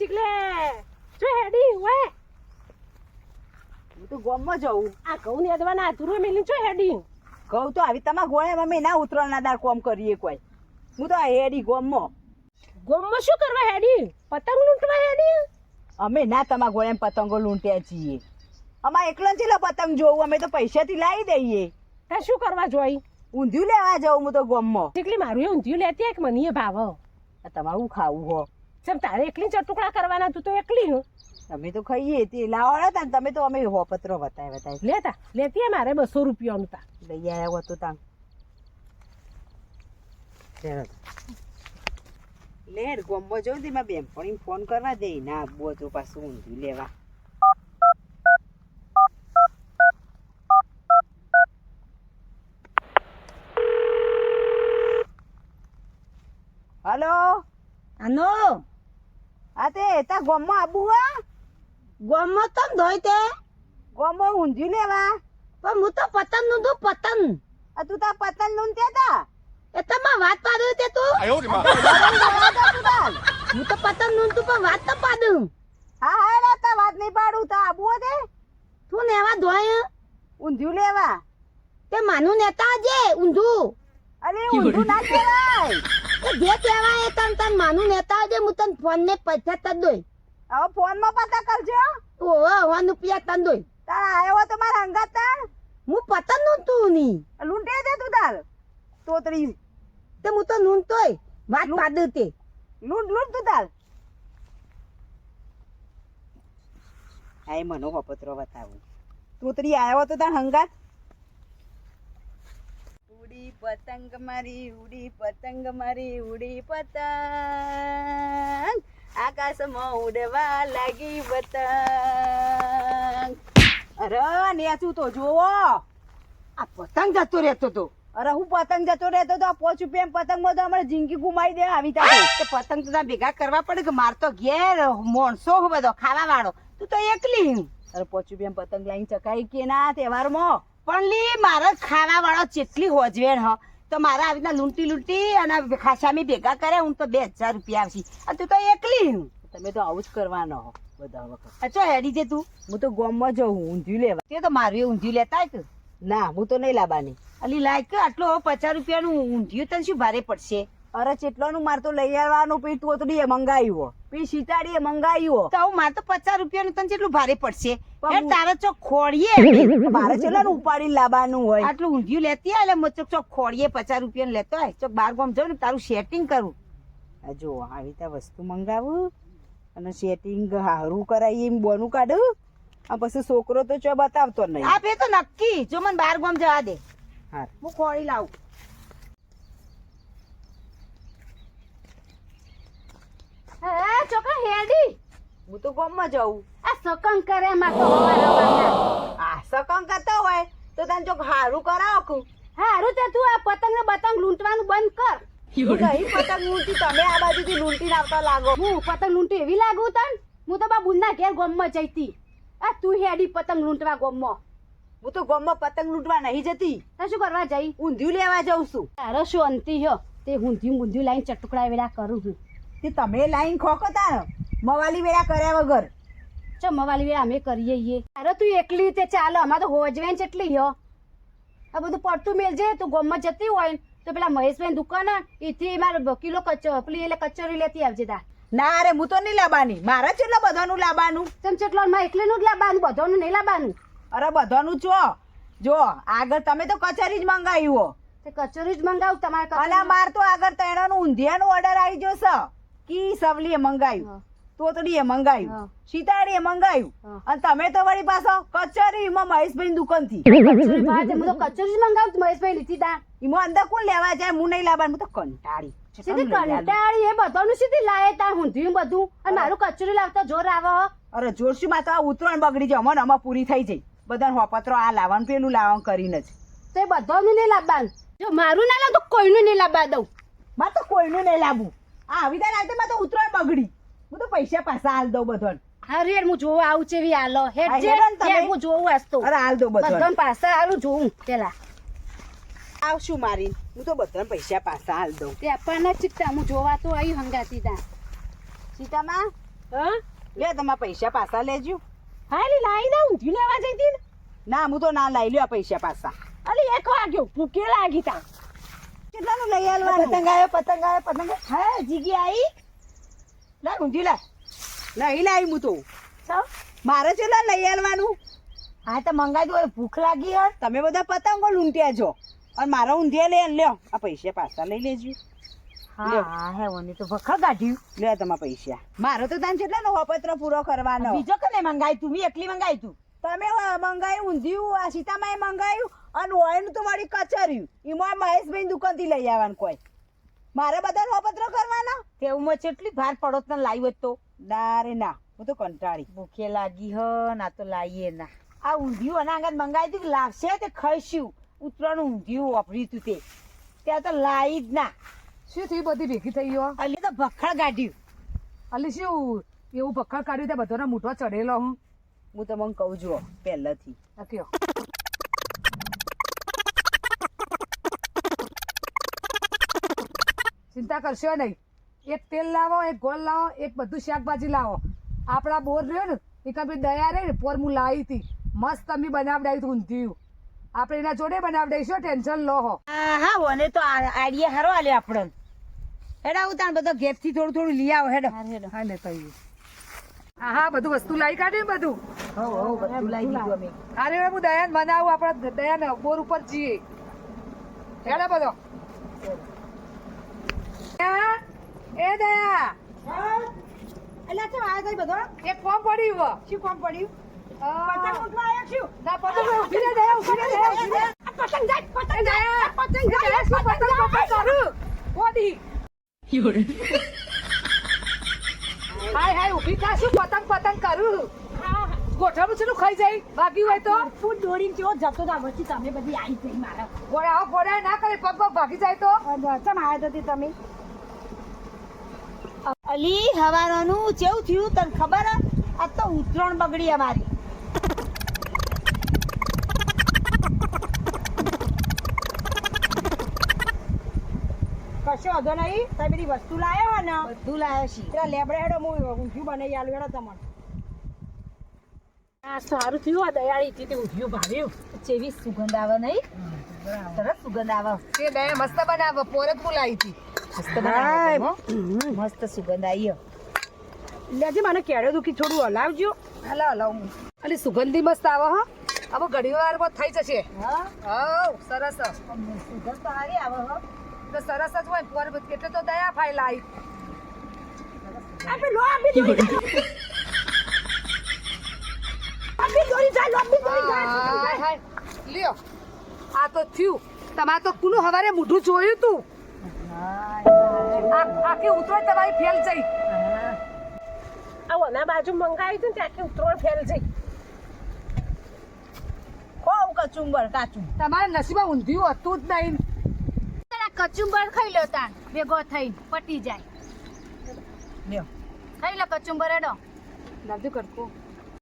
ચીકલે. જો હેડી વે હું તો ગોમમાં જઉં. આ ઘઉં ને અદવાના આધુરો મેલી જો હેડી. ઘઉં તો આવી તમારા ગોળે મમ્મી ના ઉતરણના દાર કોમ કરીએ કોઈ. હું તો હેડી ગોમમાં. ગોમમાં શું કરવા હેડી? પતંગ લૂંટવા હેડી? અમે ના તમા ગોળે પતંગો લૂંટ્યા છીએ. અમારે એકલો ચેલો પતંગ જોવું? અમે તો પૈસાથી લાવી દઈએ. તા શું કરવા જોઈ? ઊંધિયું લેવા જાઉં હું તો ગોમમાં. ચીકલી મારું એ ઊંધિયું લેતી એક મને એ ભાવ? તમારું ખાવું હો. ચમ તારે એકલી ચટુકડા કરવાના તું તો એકલી હું તમે તો ખાઈએ તે લાવવાના હતા ને તમે તો અમે હોપત્રો બતાય બતાય. લેતા લેતી મારે બસો રૂપિયા તા લઈ આવ્યા હતો તાન લેડ ગોમમાં જવું તે મારા બેનપણી ફોન કરવા દે. ના આબુ હતું પાછું ઊંધિયું લેવા. હલો? આનો? આ તે તા ગોમમાં આબુ હા? ગોમમાં તમ ધોઈ તે. ગોમમાં ઊંધિયું લેવા. પણ હું તો પતંગનું દઉં પતંગ. આ તું તા પતંગ લૂંટ્યા તા એ તમાર વાત પાડ્યું તે તું. હું તો પતંગનું તું પણ વાત તો પાડું. હા હા લા તા વાત નહીં પાડું તા આબુ હે તું. નેવા ધોય. ઊંધિયું લેવા. તે માનું નેતા જે ઊંધું. અરે ઊંધું ના કહેવાય. જે કહેવાય એ તન તન માનું નેતા જે હું તન ફોન ને પૈસા તન દોઈ હવે ફોનમાં પતા કરજો. ઓહો વન રૂપિયા તન દોઈ તાર આવ્યો તો મારા અંગાત તાર. હું પતંગનું તું ની લૂંટે દે તું તાર. તોતરી. તે હું તો નૂન તોય વાત પાડું તે. લૂંટ લૂંટ તું તાર. આય મનો હપત્રો બતાવું. તોતરી આવ્યો તો તાર હંગાત. ઉડી પતંગ મારી ઉડી પતંગ મારી ઉડી પતંગ. આકાશમાં ઉડવા લાગી પતંગ. અરે નેચું તો જોવો આ પતંગ જતો રહેતો તો. અરે હું પતંગ જતો રહેતો તો આ પોચ રૂપિયા પતંગમાં તો અમારે જિંદગી ગુમાવી દે આવી તા પતંગ તો ભેગા કરવા પડે કે માર તો ઘેર મોણસો બધો ખાવા વાળો તું તો એકલી. અરે પોચ રૂપિયા પતંગ લાઈન ચકાઈ કે ના તહેવારમાં? પણ લી મારા ખાવા વાળો ચેટલી હોજવેણ હ? તો મારા આવી રીતના લૂંટી લૂંટી અને ખાસામી ભેગા કરે હું તો બે હજાર રૂપિયા આવશે અને તું તો એકલી હું. તમે તો આવું જ કરવાનો હો બધા વખત. અચ્છા હેડી જે તું? હું તો ગોમમાં જઉં ઊંધિયું લેવા. તે તો મારું ઊંધિયું લેતા કે ના હું તો નહીં લાવવાની. અલી લાયક આટલો પચાસ રૂપિયાનું ઊંધિયું તને શું ભારે પડશે? અરે ચેટલાનું માર તો લઈ આવવાનું પી તોતડીએ મંગાવ્યું. પી સીતાડીએ મંગાવ્યું. તો આવું તો પચાસ રૂપિયાનું તને કેટલું ભારે પડશે. તારે ચોક ખોડીએ મારે ચેટલાનું ઉપાડી લાવવાનું હોય? આટલું ઊંધિયું લેતી આવે એટલે ચોક ચોક ખોડીએ પચાસ રૂપિયાનું લેતો હોય ચોક બાર ગામ જાઉં ને તારું સેટિંગ કરું. જો આવી રીતે વસ્તુ મંગાવું અને સેટિંગ હારું કરાવી એમ બોનું કાઢું. આ પછી છોકરો તો ચો બતાવતો નહીં. આ બે તો નક્કી. જો મને બાર ગામ જવા દે. હા હું ખોડી લાવું. હે ચોકરા હેડી? હું તો ગોમમાં જાઉં. આ સકંગ કરે માં તો આ સકંગ કરતો હોય તો તને ચોક હારું કરાવો કું હારું તે તું આ પતંગ ને બતંગ લૂંટવાનું બંધ કર. નહીં પતંગ લૂંટી તમે આ બાજુથી લૂંટીને આવતા લાગો. હું પતંગ લૂંટી એવી લાગુ તન? હું તો બા બુનના ઘેર ગોમમાં જઈતી. આ તું હેડી પતંગ લૂંટવા ગોમમાં. હું તો ગોમમાં પતંગ લૂંટવા નહીં જતી. તો શું કરવા જઈ? ઊંધિયું લેવા જાઉં છું. તારો શું અંતિ હો તે ઊંધિયું ઊંધિયું લાઈન ચટુકડા વેલા કરું છું. તે તમે લાઈન ખોકો તાર મવાલી વેળા કર્યા વગર. ચો મવાલી વેળા અમે કરીએ ઈએ. અરે તું એકલી તે ચાલો અમાર તો હોજવેન જેટલી હો આ બધું પડતું મેલજે તું ગોમમાં જતી હોય તો પેલા મહેશભાઈ દુકાન એથી મારે કિલો કચો પેલી એટલે કચોરી લેતી આવજે તા ના રે હું તો નહીં લાવવાની મારે કેટલા બધાનું લાવવાનું ચમ ચેટલો માં એકલીનું જ લાવવાનું બધાનું નહીં લાવવાનું અરે બધાનું છો જો. આગળ તમે તો કચેરી જ મંગાવ્યું હો. કચોરી જ મંગાવું તમારે અલા. માર તો આગળ તૈણાનું ઊંધિયાનું ઓર્ડર આવી જશે. કી સવલીએ મંગાવ્યું હા. તોતડીએ મંગાયું મંગાવ્યું સીતાડીએ મંગાવ્યું અને તમે તો વળી પાછો કચેરીમાં મહેશભાઈ દુકાનથી હું તો કચોરી મંગાવું મહેશભાઈ લીધી તા એમાં અંદર કોણ લેવા જાય હું નહીં લાવવાનું હું તો કંટાળી સીધી કંટાળી એ બધાનું સીધી લાય તા ઊંધિયું બધું. અને મારું કચોરી લાવતા જોર આવે અરે જોરશું માં તો આ ઉતરણ બગડી જાય અમને આમાં પૂરી થઈ જાય. બધા હોપત્રો આ લાવવાનું પેલું લાવવાનું કરીને જ. તો બધાનું નહીં લાવવાનું. જો મારું ના લાવ તો કોઈનું નહીં લાવવા દઉં. મારે તો કોઈનું નહીં લાવવું. આ આવી રીતે આવતે તો ઉતરણ બગડી. હું તો પૈસા પાછા હાલ દઉં બધો અરે હું જોવા આવું છે એવી હાલો. હેડ જે હું જોવું વાસ્તો અરે હાલ દઉં બધો બધાને પાછા હાલું જોઉં પેલા. આવશું મારી. હું તો બધા પૈસા પાછા હાલ દઉં. તે આપવાના ચિત્તા હું જોવા તો આવી હંગાતી તા સીતામાં? હા? લે તમારા પૈસા પાછા લેજો. હા એટલે લાઈ ના ઊંધી લેવા જઈતી ના. હું તો ના લઈ લ્યો આ પૈસા પાછા. અલી એક વાગ્યો ભૂકે લાગી તા. કેટલાનું લઈ આલવાનું? પતંગ આવ્યો પતંગ આવ્યો પતંગ. હા જીગી આવી લા ઊંધી લા. લઈ લાવી હું તો મારે કેટલા લઈ આવવાનું હા તો મંગાવી દો ભૂખ લાગી યાર તમે બધા પતંગો લૂંટ્યા છો. અને મારા ઊંધિયા લઈ લ્યો. આ પૈસા પાછા લઈ લેજો. હા હે ઓને તો વખા કાઢ્યું લે તમારા પૈસા. મારો તો તાન કેટલા નો વપત્ર પૂરો કરવાનો. બીજો કને મંગાઈ તું? મેં એકલી મંગાઈ તું. તમે મંગાયું ઊંધિયું આ સીતામાએ મંગાયું. અને ઓયનું તો વળી કચર્યું. એમાં મહેશભાઈ દુકાનથી લઈ આવવાનું કોઈ. મારે બધા વપત્ર કરવાના? તેવું કેટલી ભાર પડોત ને લાવી તો? ના રે ના હું તો કંટાળી. ભૂખે લાગી હ ના તો લાવીએ ના. આ ઊંધિયું અને આગળ મંગાવી દીધું લાગશે તે ખાઈશું. ઉતરાણ ઊંધિયું વાપર્યું તું તે. ત્યાં તો લાવી જ ના. શું થયું બધી ભેગી થઈ ગયો અલી તો ભખડ કાઢ્યું અલી શું? એવું ભખડ કાઢ્યું તે બધાનો મૂઠો ચડેલો હું? હું તમને કહું છું પહેલેથી. કયો? ચિંતા કરશો નહીં. એક તેલ લાવો એક ગોળ લાવો એક બધું શાકભાજી લાવો. આપણા બોર રહ્યો ને એ કભી દયા રહી ને પોર હું લાવી હતી. મસ્ત તમે બનાવડાવી હતું ઊંધિયું. આપણે એના જોડે બનાવડાવીશું ટેન્શન લો હો. હા અને ઓને તો આઈડિયા હારો આલે આપણને હેડા હું તાણ બધો ગેપથી થોડું થોડું લઈ આવો હેડો. હા ને તઈ હા હા બધું વસ્તુ લાવી કાઢે બધું? અમે. અરે હું દયાન બનાવું આપણા દયાન બોર ઉપર જઈએ. હેડા બધો. એ દયા. એટલે છે આ કઈ બધો? એક ફોર્મ પડ્યું હો. શું ફોર્મ પડ્યું? પતંગ ઉઠવા આવ્યા છું? ના પતંગ ઊભી રહે દયા, ઊભી રહે દયા, રહે. આ પતંગ જાય પતંગ દયા, પતંગ દયા, શું પતંગ પતંગ કરું? બોડી. હાય હાય ઊભી થા, શું પતંગ પતંગ કરું? ગોઠવણું છે ખાઈ જાય ભાગી હોય તો? ફૂટ દોડીને કેવો જતો હતા વચ્ચે તમે બધી આવી જઈ મારા. ગોળા ગોળા ના કરે પગ પગ ભાગી જાય તો? ચમ આવ્યા તમે? અલી હવારોનું કેવું થયું તને ખબર? હે? આ તો ઉતરણ બગડી અમારી. કશો વાંધો નહીં તમે બધી વસ્તુ લાવ્યો હે ને? બધું લાવ્યો છે. પેલા લેબડે હેડો હું ઊંધિયું બનાવી આલું હેડો તમને. આ સારું થયું આ દયાળી થી ઊંધિયું ભાવ્યું. જેવી સુગંધ આવે નહીં? સરસ સુગંધ આવે. તે દયા મસ્ત બનાવે પોરે જ બોલાવી હતી. મસ્ત સુગંધ આવી લેજે મને કેળે દુખી થોડું હલાવજો. હલા હલાવ અને સુગંધી મસ્ત આવે હા. હવે ઘણી વાર થઈ જશે. હા? સરસ. સુગંધ તો સારી આવે હો. તો સરસ જ હોય પર એટલે તો દયા ફાઈ લાઈ આપણે લો આપી દો આપી દોરી જાય લોબી દોરી હાય જાય. લ્યો. આ તો થયું. તમારે તો કુનું હવારે મોઢું જોયું તું. આ- આખી ઉતરોય તમારી ફેલ જઈ. આ બાજુ મંગાવી તું આખી ત્યાંથી ઉતરોણ ફેલ જઈ. ખોવ કચુંબર કાચું. તમારા નસીબમાં ઊંધિયું હતું જ નહીં. કચુંબર ખાઈ લો તાન ભેગો થઈ પટી જાય. લ્યો. ખાઈ લો કચુંબર એડો દાદુ કરતું